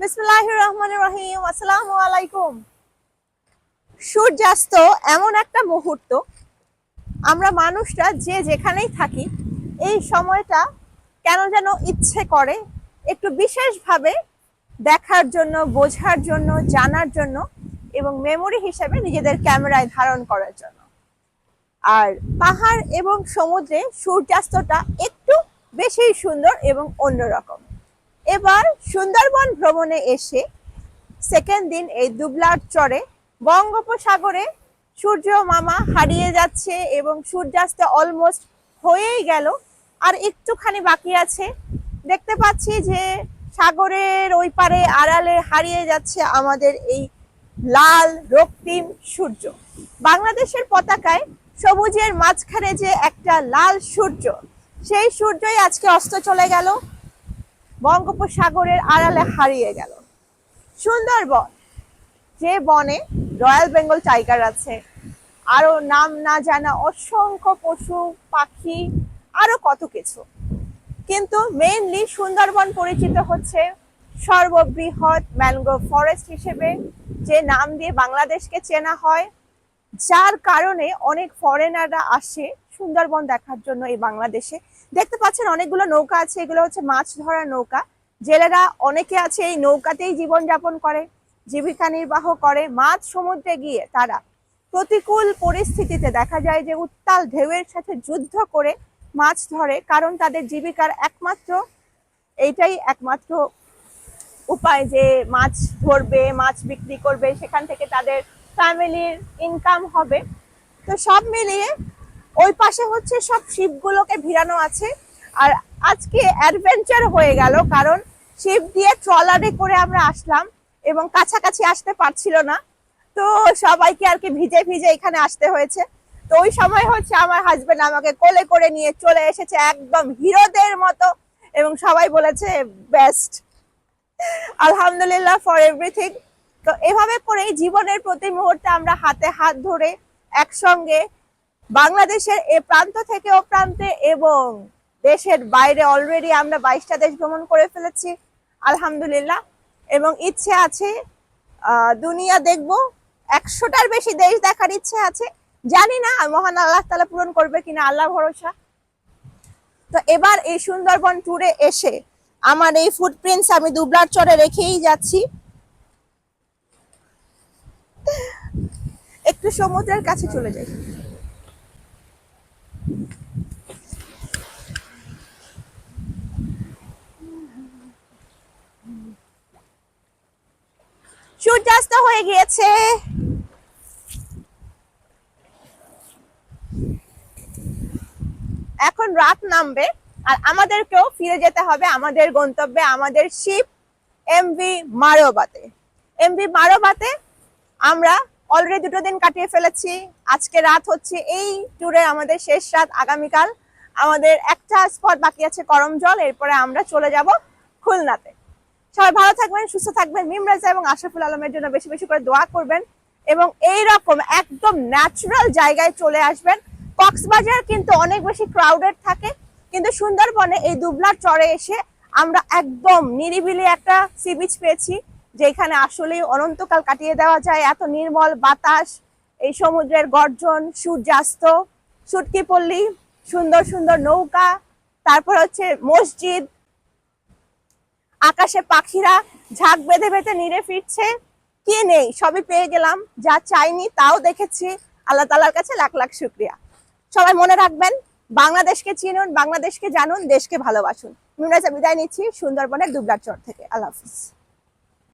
বিসমিল্লাহ রহমান রহিম আসসালামু আলাইকুম। সূর্যাস্ত এমন একটা মুহূর্ত, আমরা মানুষরা যে যেখানেই থাকি, এই সময়টা কেন যেন ইচ্ছে করে একটু বিশেষভাবে দেখার জন্য, বোঝার জন্য, জানার জন্য এবং মেমোরি হিসেবে নিজেদের ক্যামেরায় ধারণ করার জন্য। আর পাহাড় এবং সমুদ্রে সূর্যাস্তটা একটু বেশি সুন্দর এবং অন্যরকম। এবার সুন্দরবন ভ্রমণে এসে সেকেন্ড দিন এই দুবলার চরে বঙ্গোপসাগরে সূর্য মামা হারিয়ে যাচ্ছে এবং সূর্যাস্ত অলমোস্ট হয়েই গেল। আর একটুখানি বাকি আছে। দেখতে পাচ্ছি যে সাগরের ওই পারে আড়ালে হারিয়ে যাচ্ছে আমাদের এই লাল, রক্তিম সূর্য। বাংলাদেশের পতাকায় সবুজের মাঝখানে যে একটা লাল সূর্য, সেই সূর্যই আজকে অস্ত চলে গেল। বঙ্গোপসাগরের আড়ালে হারিয়ে গেল। সুন্দরবন, যে বনে রয়্যাল বেঙ্গল টাইগার আছে আরও নাম না জানা অসংখ্য পশু, পাখি আরও কত কিছু। কিন্তু মেইনলি সুন্দরবন পরিচিত হচ্ছে সর্ববৃহৎ ম্যানগ্রোভ ফরেস্ট হিসেবে, যে নাম দিয়ে বাংলাদেশকে চেনা হয়, যার কারণে অনেক ফরেনাররা আসে সুন্দরবন দেখার জন্য এই বাংলাদেশে। দেখতে পাচ্ছেন অনেকগুলো নৌকা আছে, এগুলো হচ্ছে মাছ ধরার নৌকা। জেলেরা অনেকে আছে এই নৌকাতেই জীবনযাপন করে, জীবিকা নির্বাহ করে, মাছ সমুদ্রে গিয়ে তারা প্রতিকূল পরিস্থিতিতে দেখা যায় যে উত্তাল ঢেউয়ের সাথে যুদ্ধ করে মাছ ধরে, কারণ তাদের জীবিকার একমাত্র, এইটাই একমাত্র উপায় যে মাছ ধরবে, মাছ বিক্রি করবে, সেখান থেকে তাদের ফ্যামিলির ইনকাম হবে। তো সব মিলিয়ে ওই পাশে হচ্ছে সব শিপগুলোকে ভিড়ানো আছে। আর আজকে অ্যাডভেঞ্চার হয়ে গেল, কারণ শিপ দিয়ে ট্রলারে করে আমরা আসলাম এবং কাছাকাছি আসতে পারছিল না। তো সবাইকে আর কি ভিজে ভিজে এখানে আসতে হয়েছে। তো ওই সময় হচ্ছে আমার হাজবেন্ড আমাকে কোলে করে নিয়ে চলে এসেছে একদম হিরোদের মতো এবং সবাই বলেছে বেস্ট আলহামদুলিল্লাহ ফর এভরিথিং তো এভাবে করেই জীবনের প্রতি মুহূর্তে আমরা হাতে হাত ধরে একসঙ্গে বাংলাদেশের এ প্রান্ত থেকে ও প্রান্তে এবং দেশের বাইরে অলরেডি আমরা বাইশটা দেশ ভ্রমণ করে ফেলেছি, আলহামদুলিল্লাহ। এবং ইচ্ছে আছে দুনিয়া দেখব। একশোটার বেশি দেশ দেখার ইচ্ছে আছে। জানি না মহান আল্লাহ তালা পূরণ করবে কিনা আল্লাহ ভরসা। তো এবার এই সুন্দরবন ট্যুরে এসে আমার এই ফুটপ্রিন্টস আমি দুবলার চরে রেখেই যাচ্ছি। একটু সমুদ্রের কাছে চলে যাই সূর্যাস্ত হয়ে গিয়েছে। এখন রাত নামবে আর আমাদেরকেও ফিরে যেতে হবে আমাদের গন্তব্যে, আমাদের শিপ এমভি মারোবাতে। এমভি মারোবাতে আমরা অলরেডি দুটো দিন কাটিয়ে ফেলেছি। আজকে রাত হচ্ছে এই ট্যুরে আমাদের শেষ রাত, আগামীকাল আমাদের একটা স্পট বাকি আছে করমজল, এরপরে আমরা চলে যাব খুলনাতে। সবাই ভালো থাকবেন, সুস্থ থাকবেন। মিমরাজা এবং আশরাফুল আলমের জন্য বেশি বেশি করে দোয়া করবেন এবং এই রকম একদম ন্যাচারাল জায়গায় চলে আসবেন। কক্সবাজার কিন্তু অনেক বেশি ক্রাউডেড থাকে, কিন্তু সুন্দরবনে এই দুবলার চরে এসে আমরা একদম নিরিবিলি একটা সি বিচ পেয়েছি, যেখানে আসলেই অনন্তকাল কাটিয়ে দেওয়া যায়। এত নির্মল বাতাস, এই সমুদ্রের গর্জন, সূর্যাস্ত সুটকি পল্লী সুন্দর সুন্দর নৌকা, তারপর হচ্ছে মসজিদ আকাশে পাখিরা ঝাঁক বেঁধে বেঁধে নিরে ফিরছে। কে নেই? সবই পেয়ে গেলাম। যা চাইনি তাও দেখেছি। আল্লাহ তালার কাছে লাখ লাখ শুক্রিয়া। সবাই মনে রাখবেন, বাংলাদেশকে চিনুন, বাংলাদেশকে জানুন, দেশকে ভালোবাসুন। মিমরাজা বিদায় নিচ্ছি সুন্দরবনের দুবলার চর থেকে। আল্লাহ হাফিজ।